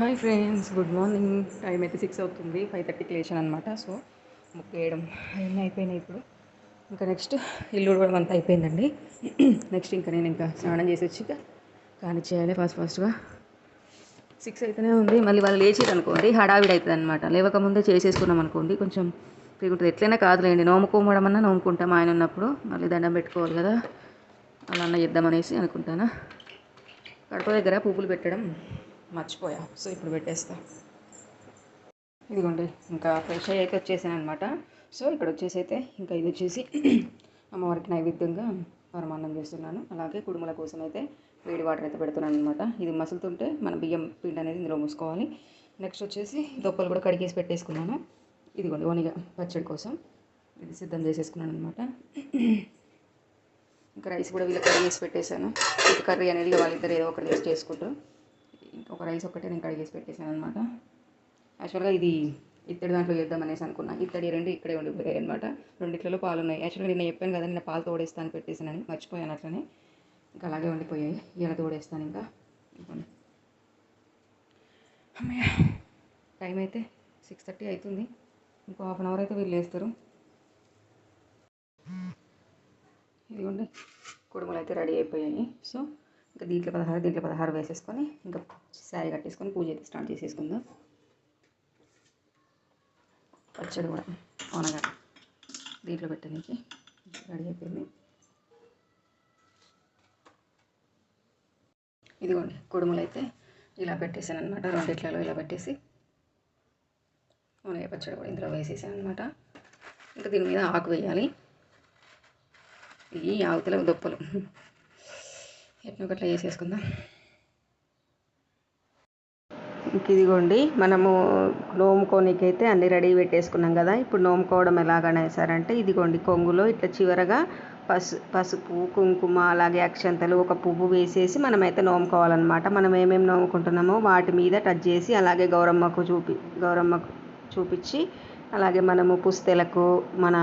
Hi friends good morning. Time అయితే six అవుతుంది five థర్టీకి లేచాను అనమాట సో ముక్కు వేయడం అవన్నీ అయిపోయినాయి ఇప్పుడు. ఇంకా నెక్స్ట్ ఇల్లు కూడా అంతా అయిపోయిందండి. నెక్స్ట్ ఇంకా నేను ఇంకా స్నానం చేసి వచ్చి ఇంకా కానీ చేయాలి ఫాస్ట్ ఫాస్ట్గా సిక్స్ అయితేనే ఉంది. మళ్ళీ వాళ్ళు లేచిరు అనుకోండి హడావిడి అవుతుంది అనమాట లేవకముందే చేసేసుకున్నాం అనుకోండి కొంచెం ఫ్రీగా ఎట్లయినా కాదులేండి నోముకోమడం అన్నా నోముకుంటాం ఆయన ఉన్నప్పుడు. మళ్ళీ దండం పెట్టుకోవాలి కదా. అలా అన్న చేద్దామనేసి అనుకుంటాను. కడప దగ్గర పువ్వులు పెట్టడం మర్చిపోయా. సో ఇప్పుడు పెట్టేస్తా. ఇదిగోండి ఇంకా ఫ్రెష్ అయ్యి అయితే వచ్చేసాను అనమాట సో ఇక్కడ వచ్చేసి అయితే ఇంకా ఇది వచ్చేసి అమ్మవారికి నైవేద్యంగా పరమాన్నం చేస్తున్నాను. అలాగే కుడుముల కోసం అయితే వేడి వాటర్ అయితే పెడుతున్నాను అనమాట ఇది మసులుతుంటే మన బియ్యం పిండి అనేది ఇందులో మూసుకోవాలి. నెక్స్ట్ వచ్చేసి దొప్పలు కూడా కడిగేసి పెట్టేసుకున్నాను. ఇదిగోండి ఓనిగా పచ్చడి కోసం ఇది సిద్ధం చేసేసుకున్నాను అనమాట ఇంకా రైస్ కూడా వీళ్ళకి కడిగేసి పెట్టేశాను. కర్రీ అనేది వాళ్ళిద్దరు ఏదో ఒకటి వేస్ట్ చేసుకుంటారు ఒక రైస్ ఒకటే నేను కడిగేసి పెట్టేశాను అనమాట యాక్చువల్గా ఇది ఇత్తడి దాంట్లో చేద్దాం అనేసి అనుకున్నా. ఇత్తడి రెండు ఇక్కడే ఉండిపోయాయి అనమాట రెండిట్లలో పాలు ఉన్నాయి యాక్చువల్గా నేను చెప్పాను కదా నిన్న పాలు తోడేస్తాను పెట్టేసానని మర్చిపోయాను అట్లనే. ఇంకా అలాగే ఉండిపోయాయి. ఇలా తోడేస్తాను ఇంకా. అమ్మయ్య టైం అయితే సిక్స్ థర్టీ అవుతుంది ఇంకో హాఫ్ అన్ అవర్ అయితే వీళ్ళు వేస్తారు ఇదిగోండి కుడుములు అయితే రెడీ అయిపోయాయి. సో ఇంకా దీంట్లో పదహారు దీంట్లో పదహారు వేసేసుకొని ఇంకా శారీ కట్టేసుకొని పూజ అయితే స్టార్ట్ చేసేసుకుందాం. పచ్చడి కూడా అవునగా దీంట్లో పెట్టడానికి రెడీ అయిపోయింది. ఇదిగోండి కుడుములు అయితే ఇలా పెట్టేసాను అనమాట రెండిట్లలో ఇలా పెట్టేసి. మునగ పచ్చడి కూడా ఇందులో వేసేసాను అనమాట ఇంకా దీని మీద ఆకు వేయాలి. ఈ ఆకుతల దుప్పలు. ఎట్నో ట్రై చేసేసుకుందాం. ఇదిగోండి మనము నోముకోనికైతే అన్ని రెడీ పెట్టేసుకున్నాం కదా ఇప్పుడు నోముకోవడం ఎలాగనేసారంటే ఇదిగోండి కొంగులో ఇట్లా చివరగా పసు పసుపు కుంకుమ అలాగే అక్షంతలు ఒక పువ్వు వేసేసి మనమైతే నోముకోవాలన్నమాట. మనం ఏమేమి నోముకుంటున్నామో వాటి మీద టచ్ చేసి అలాగే గౌరమ్మకు చూపి గౌరమ్మకు చూపించి అలాగే మనము పుస్తెలకు మన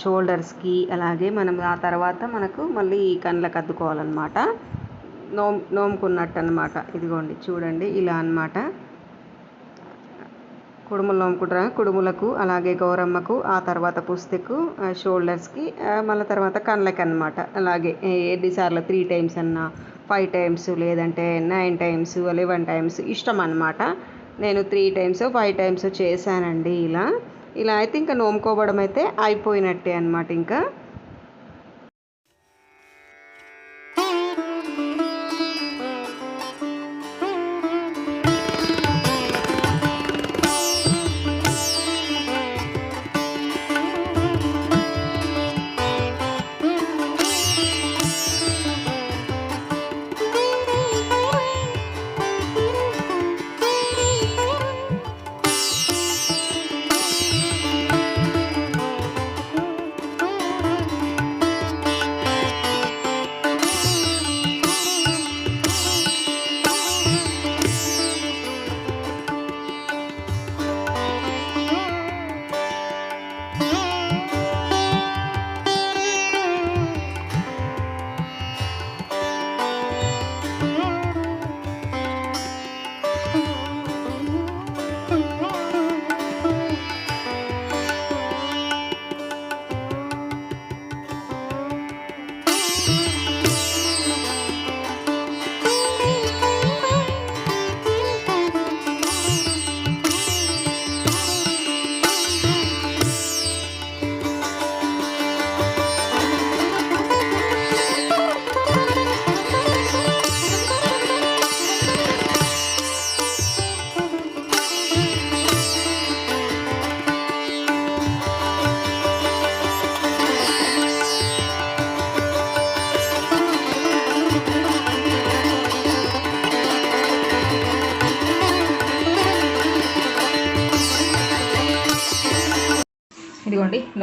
షోల్డర్స్కి అలాగే మనం ఆ తర్వాత మనకు మళ్ళీ కళ్ళకు అద్దుకోవాలన్నమాట నోమ్ నోముకున్నట్టు అనమాట ఇదిగోండి చూడండి ఇలా అన్నమాట. కుడుములు నోముకుంటారా? కుడుములకు అలాగే గౌరమ్మకు ఆ తర్వాత పుస్తకు షోల్డర్స్కి మళ్ళీ తర్వాత కళ్ళకి అనమాట అలాగే ఎన్నిసార్లు త్రీ టైమ్స్ అన్నా ఫైవ్ టైమ్స్ లేదంటే నైన్ టైమ్స్ లెవెన్ టైమ్స్ ఇష్టం అనమాట నేను త్రీ టైమ్స్ ఫైవ్ టైమ్స్ చేశానండి ఇలా. ఇలా అయితే ఇంకా నోముకోవడం అయితే అయిపోయినట్టే అనమాట ఇంకా.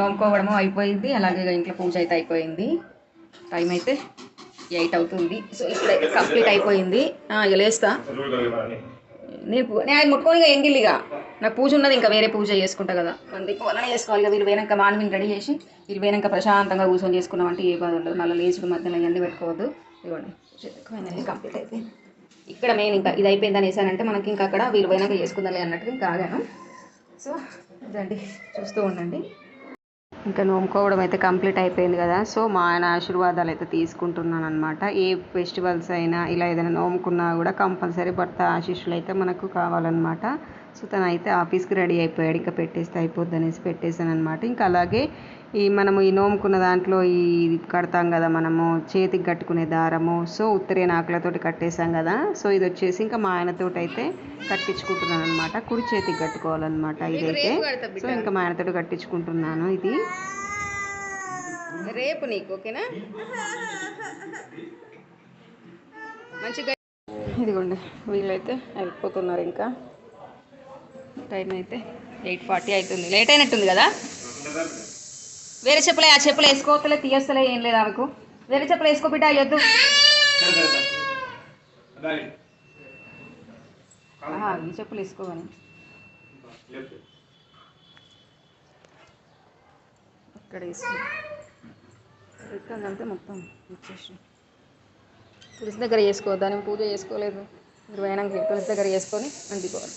నోముకోవడము అయిపోయింది. అలాగే ఇక ఇంట్లో పూజ అయితే అయిపోయింది. టైం అయితే ఎయిట్ అవుతుంది. సో ఇప్పుడైతే కంప్లీట్ అయిపోయింది. ఇక లేస్తా. నేను నేను ముట్టుకొని ఇక ఎంగిల్లిగా నాకు పూజ ఉన్నది ఇంకా వేరే పూజ చేసుకుంటా కదా. మంది వలన చేసుకోవాలి ఇక. వీళ్ళు వేనక మార్నింగ్ రెడీ చేసి వీళ్ళు పోయినాక ప్రశాంతంగా కూర్చొని చేసుకున్నామంటే ఏ బాధ ఉండదు. మళ్ళీ లేచుడు మధ్యలో ఇవన్నీ పెట్టుకోవద్దు. ఇవ్వండి కంప్లీట్ అయిపోయింది. ఇక్కడ మెయిన్ ఇంకా ఇది అయిపోయింది అనేసానంటే మనకి ఇంకా అక్కడ వీళ్ళు పోయినాక చేసుకుందాలి అన్నట్టు ఇంకా ఆగాను. సో ఇదండి. చూస్తూ ఉండండి. ఇంకా నోముకోవడం అయితే కంప్లీట్ అయిపోయింది కదా. సో మా ఆయన ఆశీర్వాదాలు అయితే తీసుకుంటున్నాను అనమాట ఏ ఫెస్టివల్స్ అయినా ఇలా ఏదైనా నోముకున్నా కూడా కంపల్సరీ భర్త ఆశీస్సులు అయితే మనకు కావాలన్నమాట. సో తను అయితే ఆఫీస్కి రెడీ అయిపోయాడు. ఇంకా పెట్టేస్తే అయిపోద్ది అనేసి పెట్టేశాను అనమాట ఇంకా అలాగే ఈ మనము ఈ నోముకున్న దాంట్లో ఈ కడతాం కదా మనము చేతికి కట్టుకునే దారము సో ఉత్తరే నాకులతోటి కట్టేసాం కదా. సో ఇది వచ్చేసి ఇంకా మా ఆయనతోటి అయితే కట్టించుకుంటున్నాను అనమాట కుడి చేతికి కట్టుకోవాలన్నమాట ఇదైతే. సో ఇంకా మా ఆయనతోటి కట్టించుకుంటున్నాను ఇది. రేపు నీకు ఓకేనా? మంచిగా ఇదిగోండి వీళ్ళైతే వెళ్ళిపోతున్నారు ఇంకా. టైం అయితే ఎయిట్ ఫార్టీ అవుతుంది లేట్ అయినట్టుంది కదా? వేరే చెప్పులే ఆ చెప్పులు వేసుకోవట్లే తీయస్తలే ఏం లేదు ఆమెకు. వేరే చెప్పులు వేసుకో బిడ్డ అయ్యొద్దు ఈ చెప్పులు వేసుకోవాలి ఇక్కడ వేసుకో. ఎక్కడంటే మొత్తం ఇచ్చేసి. తులసి దగ్గర చేసుకో దాని పూజ చేసుకోలేదు. మీరు పోయినాక తులసి దగ్గర చేసుకొని అందుకోవాలి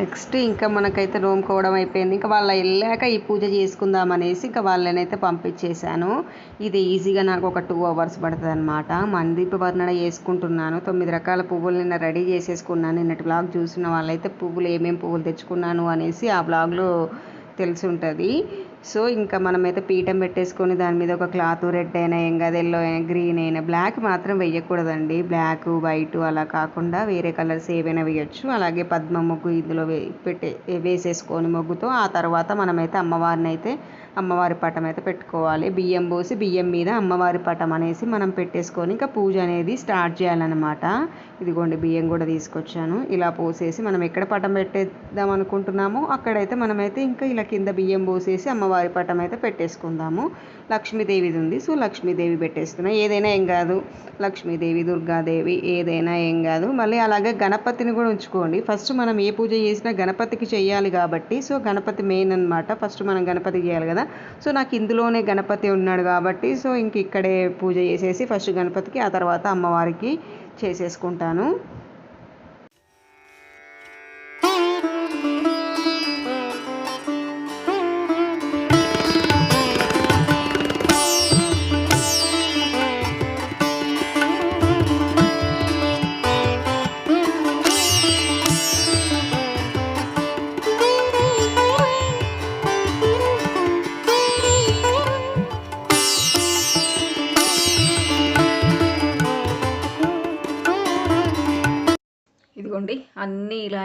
నెక్స్ట్ ఇంకా మనకైతే నోముకోవడం అయిపోయింది. ఇంకా వాళ్ళ వెళ్ళాక ఈ పూజ చేసుకుందాం అనేసి ఇంకా వాళ్ళనైతే పంపించేశాను. ఇది ఈజీగా నాకు ఒక టూ అవర్స్ పడుతుంది అనమాట మందీప వర్ణన చేసుకుంటున్నాను. తొమ్మిది రకాల పువ్వులు నిన్న రెడీ చేసేసుకున్నాను. నిన్నటి బ్లాగ్ చూసిన వాళ్ళైతే పువ్వులు ఏమేమి పువ్వులు తెచ్చుకున్నాను అనేసి ఆ బ్లాగ్లో తెలిసి ఉంటుంది. సో ఇంకా మనమైతే పీఠం పెట్టేసుకొని దాని మీద ఒక క్లాత్ రెడ్ అయినా ఏం కాదు ఎల్లో అయినా గ్రీన్ అయినా బ్లాక్ మాత్రం వేయకూడదండి బ్లాక్ వైట్ అలా కాకుండా వేరే కలర్స్ ఏవైనా వేయచ్చు అలాగే పద్మ ముగ్గు ఇందులో వే పెట్టే వేసేసుకొని ముగ్గుతో ఆ తర్వాత మనమైతే అమ్మవారిని అయితే అమ్మవారి పటం అయితే పెట్టుకోవాలి. బియ్యం పోసి బియ్యం మీద అమ్మవారి పటం అనేసి మనం పెట్టేసుకొని ఇంకా పూజ అనేది స్టార్ట్ చేయాలన్నమాట. ఇదిగోండి బియ్యం కూడా తీసుకొచ్చాను. ఇలా పోసేసి మనం ఎక్కడ పటం పెట్టేద్దాం అనుకుంటున్నామో అక్కడైతే మనమైతే ఇంకా ఇలా కింద బియ్యం పోసేసి అమ్మవారి పటం అయితే పెట్టేసుకుందాము. లక్ష్మీదేవిది ఉంది. సో లక్ష్మీదేవి పెట్టేస్తున్నా. ఏదైనా ఏం కాదు. లక్ష్మీదేవి దుర్గాదేవి ఏదైనా ఏం కాదు. మళ్ళీ అలాగే గణపతిని కూడా ఉంచుకోండి. ఫస్ట్ మనం ఏ పూజ చేసినా గణపతికి చేయాలి కాబట్టి. సో గణపతి మెయిన్ అనమాట ఫస్ట్ మనం గణపతికి చేయాలి కదా. సో నాకు ఇందులోనే గణపతి ఉన్నాడు కాబట్టి సో ఇంక ఇక్కడే పూజ చేసేసి ఫస్ట్ గణపతికి ఆ తర్వాత అమ్మవారికి చేసేసుకుంటాను.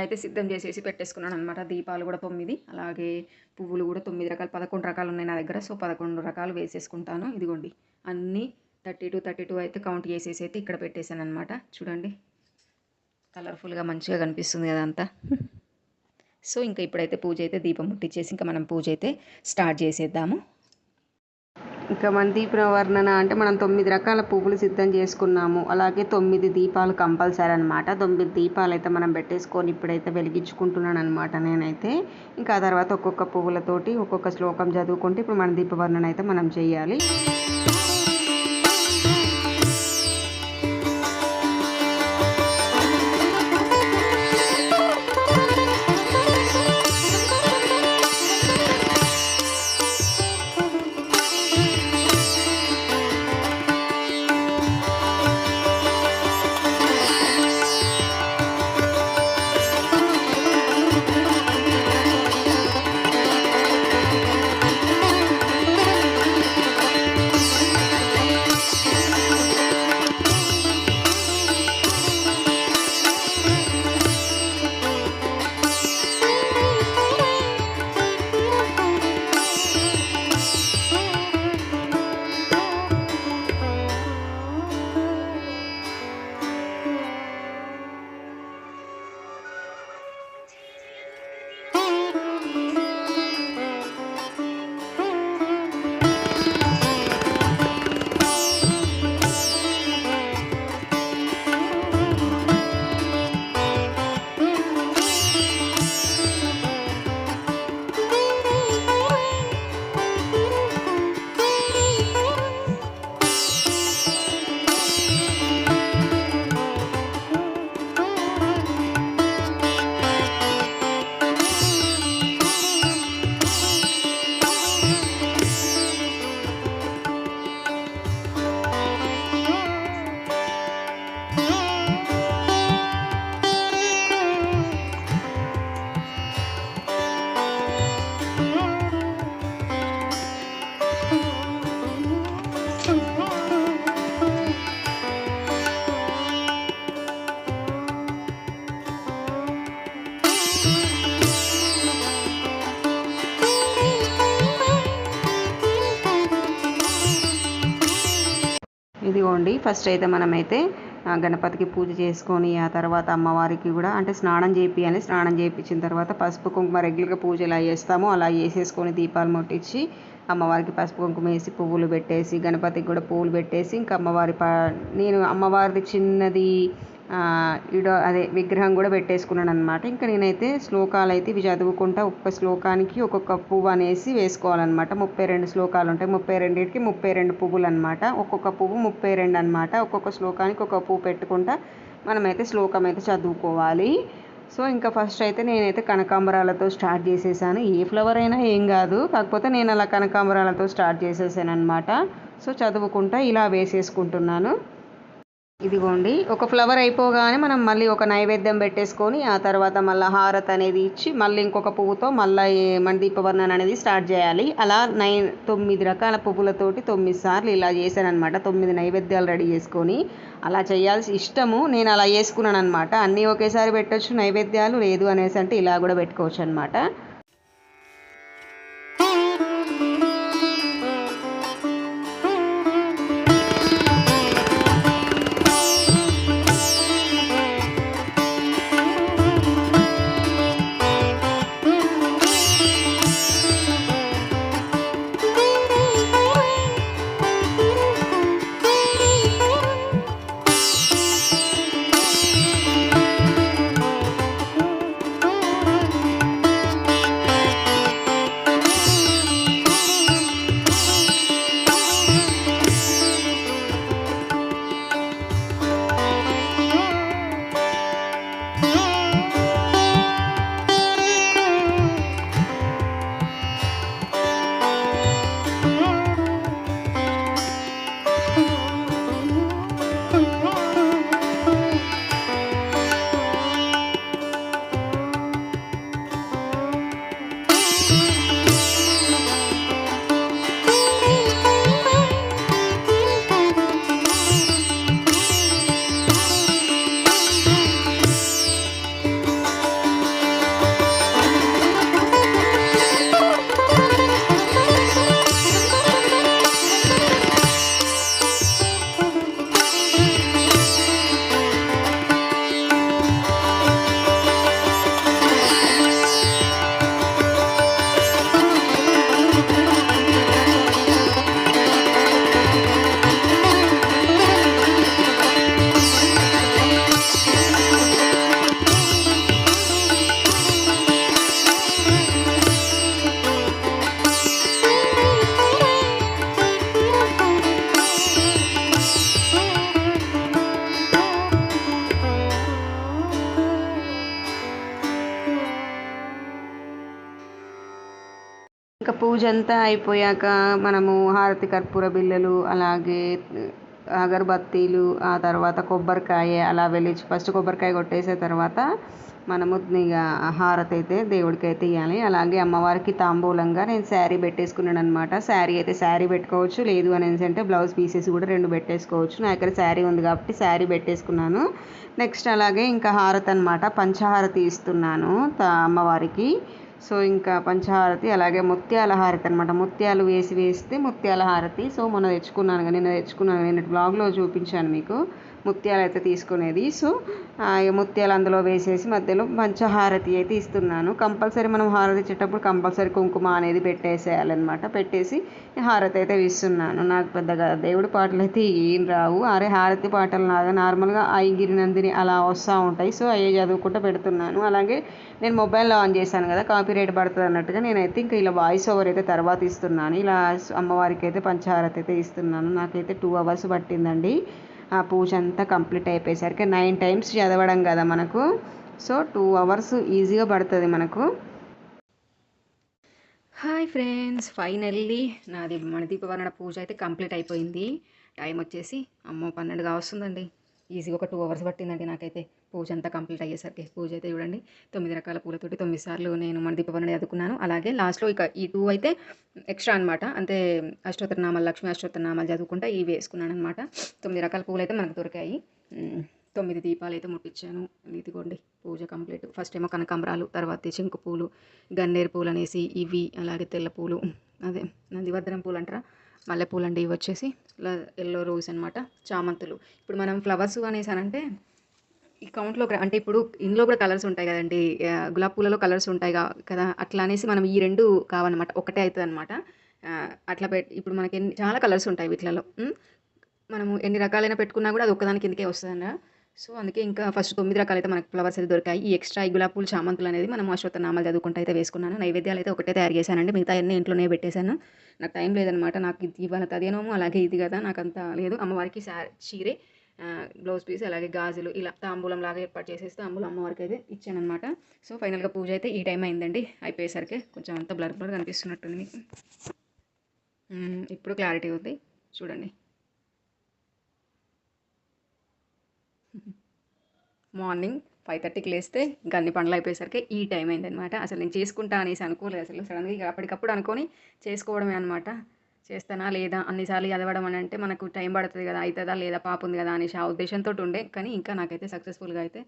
అయితే సిద్ధం చేసేసి పెట్టేసుకున్నాను అనమాట దీపాలు కూడా తొమ్మిది అలాగే పువ్వులు కూడా తొమ్మిది రకాలు పదకొండు రకాలు ఉన్నాయి నా దగ్గర. సో పదకొండు రకాలు వేసేసుకుంటాను. ఇదిగోండి అన్నీ థర్టీ టూ థర్టీ టూ అయితే కౌంట్ చేసేసి అయితే ఇక్కడ పెట్టేశాను అనమాట చూడండి కలర్ఫుల్గా మంచిగా కనిపిస్తుంది కదా అంతా. సో ఇంకా ఇప్పుడైతే పూజ అయితే దీపం ముట్టించేసి ఇంకా మనం పూజ అయితే స్టార్ట్ చేసేద్దాము. ఇంకా మన దీప వర్ణన అంటే మనం తొమ్మిది రకాల పువ్వులు సిద్ధం చేసుకున్నాము. అలాగే తొమ్మిది దీపాలు కంపల్సరీ అనమాట తొమ్మిది దీపాలు అయితే మనం పెట్టేసుకొని ఇప్పుడైతే వెలిగించుకుంటున్నాను అనమాట నేనైతే. ఇంకా ఆ తర్వాత ఒక్కొక్క పువ్వులతోటి ఒక్కొక్క శ్లోకం చదువుకుంటే ఇప్పుడు మన దీప వర్ణన అయితే మనం చేయాలి. చేసుకోండి. ఫస్ట్ అయితే మనమైతే గణపతికి పూజ చేసుకొని ఆ తర్వాత అమ్మవారికి కూడా అంటే స్నానం చేపియాలి స్నానం చేయించిన తర్వాత పసుపు కుంకుమ రెగ్యులర్గా పూజ ఎలా చేస్తామో అలా చేసేసుకొని దీపాలు ముట్టించి అమ్మవారికి పసుపు కుంకుమ వేసి పువ్వులు పెట్టేసి గణపతికి కూడా పువ్వులు పెట్టేసి ఇంకా అమ్మవారి పా నేను అమ్మవారిది చిన్నది ఈడ ఇడ అదే విగ్రహం కూడా పెట్టేసుకున్నాను అనమాట ఇంకా నేనైతే శ్లోకాలు అయితే ఇవి చదువుకుంటా ఒక్క శ్లోకానికి ఒక్కొక్క పువ్వు అనేసి వేసుకోవాలన్నమాట ముప్పై రెండు శ్లోకాలు ఉంటాయి ముప్పై రెండింటికి ముప్పై రెండు పువ్వులు అనమాట ఒక్కొక్క పువ్వు ముప్పై రెండు అనమాట ఒక్కొక్క శ్లోకానికి ఒక్కొక్క పువ్వు పెట్టుకుంటా మనమైతే శ్లోకం అయితే చదువుకోవాలి. సో ఇంకా ఫస్ట్ అయితే నేనైతే కనకాంబరాలతో స్టార్ట్ చేసేసాను. ఏ ఫ్లవర్ అయినా ఏం కాదు. కాకపోతే నేను అలా కనకాంబరాలతో స్టార్ట్ చేసేసాను అనమాట సో చదువుకుంటా ఇలా వేసేసుకుంటున్నాను. ఇదిగోండి ఒక ఫ్లవర్ అయిపోగానే మనం మళ్ళీ ఒక నైవేద్యం పెట్టేసుకొని ఆ తర్వాత మళ్ళీ హారత్ అనేది ఇచ్చి మళ్ళీ ఇంకొక పువ్వుతో మళ్ళీ మన దీపవర్ణన అనేది స్టార్ట్ చేయాలి. అలా నైన్ తొమ్మిది రకాల పువ్వులతోటి తొమ్మిది సార్లు ఇలా చేశాను అనమాట తొమ్మిది నైవేద్యాలు రెడీ చేసుకొని అలా చేయాల్సి ఇష్టము నేను అలా చేసుకున్నాను అనమాట అన్నీ ఒకేసారి పెట్టొచ్చు నైవేద్యాలు లేదు అనేసి అంటే ఇలా కూడా పెట్టుకోవచ్చు అనమాట ఇంకా అయిపోయాక మనము హారతి కర్పూర బిళ్ళలు అలాగే అగరబత్తీలు ఆ తర్వాత కొబ్బరికాయ అలా వెళ్ళి ఫస్ట్ కొబ్బరికాయ కొట్టేసిన తర్వాత మనము ఇక హారతి అయితే దేవుడికి అయితే ఇవ్వాలి అలాగే అమ్మవారికి తాంబూలంగా నేను శారీ పెట్టేసుకున్నాను అనమాట శారీ అయితే శారీ పెట్టుకోవచ్చు లేదు అనేసి అంటే బ్లౌజ్ పీసెస్ కూడా రెండు పెట్టేసుకోవచ్చు. నా దగ్గర శారీ ఉంది కాబట్టి శారీ పెట్టేసుకున్నాను. నెక్స్ట్ అలాగే ఇంకా హారతి అనమాట పంచహారతి ఇస్తున్నాను తా- అమ్మవారికి. సో ఇంకా పంచహారతి అలాగే ముత్యాల హారతి అనమాట ముత్యాలు వేసి వేస్తే ముత్యాల హారతి. సో మొన్న తెచ్చుకున్నాను కదా, నిన్న తెచ్చుకున్నాను నేను బ్లాగ్లో చూపించాను మీకు. ముత్యాలు అయితే తీసుకునేది. సో ముత్యాలు అందులో వేసేసి మధ్యలో మంచి హారతి అయితే ఇస్తున్నాను. కంపల్సరీ మనం హారతి ఇచ్చేటప్పుడు కంపల్సరీ కుంకుమ అనేది పెట్టేసేయాలన్నమాట. పెట్టేసి హారతి అయితే ఇస్తున్నాను. నాకు పెద్దగా దేవుడి పాటలు అయితే ఏం రావు. అరే హారతి పాటలు లాగా నార్మల్గా ఐగిరి నందిని అలా వస్తూ ఉంటాయి. సో అయ్యే చదువుకుంటూ పెడుతున్నాను. అలాగే నేను మొబైల్లో ఆన్ చేశాను కదా కాపీ రేట్ పడుతుంది అన్నట్టుగా నేనైతే ఇంకా ఇలా వాయిస్ ఓవర్ అయితే తర్వాత ఇస్తున్నాను. ఇలా అమ్మవారికి అయితే పంచహారతి అయితే ఇస్తున్నాను. నాకైతే టూ అవర్స్ పట్టిందండి. ఆ పూజ అంతా కంప్లీట్ అయిపోయేసరికి నైన్ టైమ్స్ చదవడం కదా మనకు. సో టూ అవర్స్ ఈజీగా పడుతుంది మనకు. హాయ్ ఫ్రెండ్స్ ఫైనల్లీ నాది మన దీపవర్ణ పూజ అయితే కంప్లీట్ అయిపోయింది. టైం వచ్చేసి అమ్మో పన్నెండుగా వస్తుందండి. ఈజీగా ఒక టూ అవర్స్ పట్టిందండి నాకైతే. పూజ అంతా కంప్లీట్ అయ్యేసరికి పూజ అయితే చూడండి తొమ్మిది రకాల పూలతోటి తొమ్మిది సార్లు నేను మన దీపవరణి చదువుకున్నాను అలాగే లాస్ట్లో ఇక ఈ టూ అయితే ఎక్స్ట్రా అనమాట అంటే అష్టోత్తరనామాలు లక్ష్మీ అష్టోత్తరనామాలు చదువుకుంటా ఇవి వేసుకున్నాను అనమాట తొమ్మిది రకాల పూలు అయితే మనకు దొరికాయి. తొమ్మిది దీపాలు అయితే ముట్టించాను ఇదిగోండి పూజ కంప్లీట్. ఫస్ట్ ఏమో కనకాంబరాలు తర్వాత చింకు పూలు గన్నేరు పూలు అనేసి ఇవి అలాగే తెల్ల పూలు అదే నందివర్ధనం పూలు అంటారా? మల్లెపూలు అండి ఇవి వచ్చేసి. ఎల్లో రోజ్ అనమాట చామంతులు. ఇప్పుడు మనం ఫ్లవర్స్ అనేసానంటే ఈ కౌంట్లో అంటే ఇప్పుడు ఇందులో కూడా కలర్స్ ఉంటాయి కదండి. గులాబ్ పూలలో కలర్స్ ఉంటాయి కదా. అట్లా అనేసి మనం ఈ రెండు కావన్నమాట. ఒకటే అవుతుంది అనమాట అట్లా పెట్ ఇప్పుడు మనకి ఎన్ని చాలా కలర్స్ ఉంటాయి వీటిలలో. మనము ఎన్ని రకాలైన పెట్టుకున్నా కూడా అది ఒక్కదాని కిందకే వస్తుందన్న సో అందుకే ఇంకా ఫస్ట్ తొమ్మిది రకాలైతే మనకు ఫ్లవర్స్ అయితే దొరికాయి. ఈ ఎక్స్ట్రా ఈ గులాబీ పూలు చామంతులు అనేది మనం అశ్వత్థ నామాలు చదువుకుంటూ అయితే వేసుకున్నాను. నైవేద్యాలు అయితే ఒకటే తయారు చేశానండి. మిగతా అన్నీ ఇంట్లోనే పెట్టేశాను. నాకు టైం లేదనమాట నాకు ఇది ఇవాళ తదేనోమో అలాగే ఇది కదా. నాకు అంత లేదు. అమ్మవారికి సా చీరే. బ్లౌజ్ పీస్ అలాగే గాజులు ఇలా తాంబూలం లాగా ఏర్పాటు చేసేసి తాంబూలం అమ్మవారికి అయితే ఇచ్చాను అనమాట సో ఫైనల్గా పూజ అయితే ఈ టైం అయిందండి. అయిపోయేసరికి కొంచెం అంత బ్లర్ బ్లర్ కనిపిస్తున్నట్టుంది మీకు. ఇప్పుడు క్లారిటీ ఉంది చూడండి. మార్నింగ్ ఫైవ్ థర్టీకి లేస్తే ఇంకా అన్ని పనులు అయిపోయేసరికి ఈ టైం అయిందనమాట అసలు నేను చేసుకుంటా అనేసి అనుకోలేదు. అసలు సడన్గా ఇక అప్పటికప్పుడు అనుకొని చేసుకోవడమే అనమాట చేస్తానా లేదా అన్నిసార్లు చదవడం అని అంటే మనకు టైం పడుతుంది కదా అవుతుందా లేదా పాప ఉంది కదా అనేసి ఆ ఉద్దేశంతో ఉండే. కానీ ఇంకా నాకైతే సక్సెస్ఫుల్గా అయితే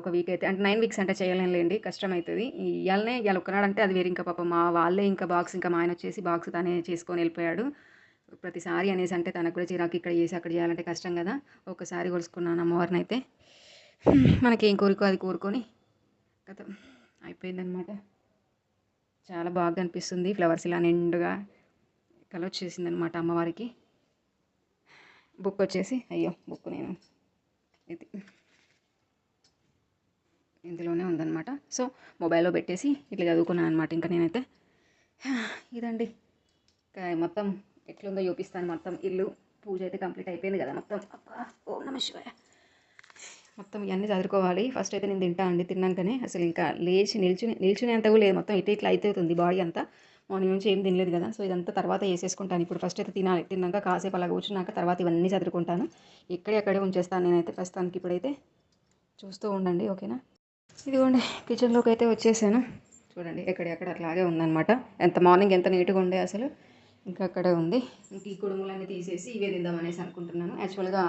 ఒక వీక్ అయితే అంటే నైన్ వీక్స్ అంటే చేయలేనులేండి కష్టం అవుతుంది ఇవాళనే ఇవాళ ఒక్కనాడంటే అది వేరే ఇంకా పాప. మా వాళ్ళే ఇంకా బాక్స్ ఇంకా మా ఆయన వచ్చేసి బాక్స్ తనే చేసుకొని వెళ్ళిపోయాడు. ప్రతిసారి అనేసి అంటే తనకు కూడా చిరాకు ఇక్కడ చేసి అక్కడ చేయాలంటే కష్టం కదా. ఒకసారి కొలుసుకున్నాను అమ్మవారిని అయితే. మనకి ఏం కోరికో అది కోరుకొని కథ అయిపోయిందనమాట చాలా బాగా అనిపిస్తుంది. ఫ్లవర్స్ ఇలా నిండుగా కలర్ వచ్చేసింది అనమాట అమ్మవారికి. బుక్ వచ్చేసి అయ్యో బుక్ నేను ఇది ఇందులోనే ఉందన్నమాట సో మొబైల్లో పెట్టేసి ఇట్లా చదువుకున్నాను అనమాట ఇంకా నేనైతే. ఇదండి. ఇంకా మొత్తం ఎట్లుందో చూపిస్తాను. మొత్తం ఇల్లు పూజ అయితే కంప్లీట్ అయిపోయింది కదా మొత్తం. అబ్బా ఓం నమ శివాయ. మొత్తం ఇవన్నీ చదువుకోవాలి. ఫస్ట్ అయితే నేను తింటా అండి తిన్నాకనే. అసలు ఇంకా లేచి నిల్చుని నిల్చుని అంత కూడా లేదు. మొత్తం ఇట్లా ఇట్లా అవుతుంది బాడీ అంతా. మార్నింగ్ నుంచి ఏం తినలేదు కదా. సో ఇదంతా తర్వాత వేసేసుకుంటాను. ఇప్పుడు ఫస్ట్ అయితే తినాలి. తిన్నాక కాసేపు అలా కూర్చున్నాక తర్వాత ఇవన్నీ చదువుకుంటాను ఇక్కడే అక్కడే ఉంచేస్తాను నేనైతే ప్రస్తుతానికి ఇప్పుడైతే. చూస్తూ ఉండండి ఓకేనా? ఇదిగోండి కిచెన్లోకి అయితే వచ్చేసాను. చూడండి ఎక్కడెక్కడ అట్లాగే ఉందన్నమాట. ఎంత మార్నింగ్ ఎంత నీట్గా ఉండే అసలు. ఇంకా అక్కడే ఉంది. ఇంకా ఈ కుడుములన్నీ తీసేసి ఇవే తిందామనేసి అనుకుంటున్నాను. యాక్చువల్గా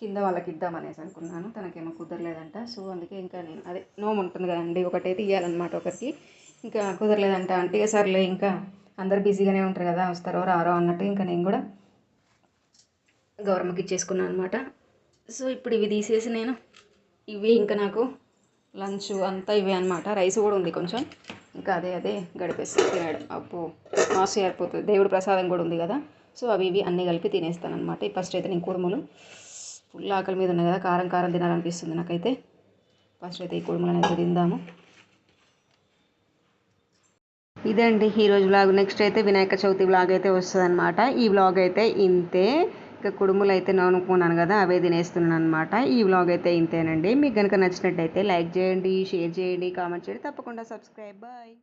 కింద వాళ్ళకి ఇద్దామనేసి అనుకున్నాను. తనకేమో కుదరలేదంట. సో అందుకే ఇంకా నేను అదే నోము ఉంటుంది కదండి. ఒకటైతే ఇవ్వాలన్నమాట ఒకరికి. ఇంకా కుదరలేదంట. అంటే సర్లే ఇంకా అందరు బిజీగానే ఉంటారు కదా వస్తారో రారో అన్నట్టు ఇంకా నేను కూడా గౌరమ్మకి ఇచ్చేసుకున్నాను అనమాట సో ఇప్పుడు ఇవి తీసేసి నేను ఇవి ఇంకా నాకు లంచ్ అంతా ఇవే అనమాట రైస్ కూడా ఉంది కొంచెం. ఇంకా అదే అదే గడిపేసి తినడం. అప్పు మాసి అయిపోతుంది దేవుడు ప్రసాదం కూడా ఉంది కదా. సో అవి ఇవి అన్నీ కలిపి తినేస్తాను అనమాట ఫస్ట్ అయితే నేను కుడుములు. ఫుల్ ఆకలి మీద ఉన్నాయి కదా కారం కారం తినాలనిపిస్తుంది నాకైతే. ఫస్ట్ అయితే ఈ కుడుములు అనేది తిందాము. ఇదండి ఈరోజు వ్లాగ్ నెక్స్ట్ అయితే వినాయక చవితి వ్లాగ్ అయితే వస్తుంది అనమాట ఈ వ్లాగ్ అయితే ఇంతే. ఇంకా కుడుములు అయితే నూనుకున్నాను కదా అవే తినేస్తున్నాను అనమాట ఈ వ్లాగ్ అయితే ఇంతేనండి. మీకు కనుక నచ్చినట్టయితే లైక్ చేయండి షేర్ చేయండి కామెంట్ చేయండి. తప్పకుండా సబ్స్క్రైబ్. బాయ్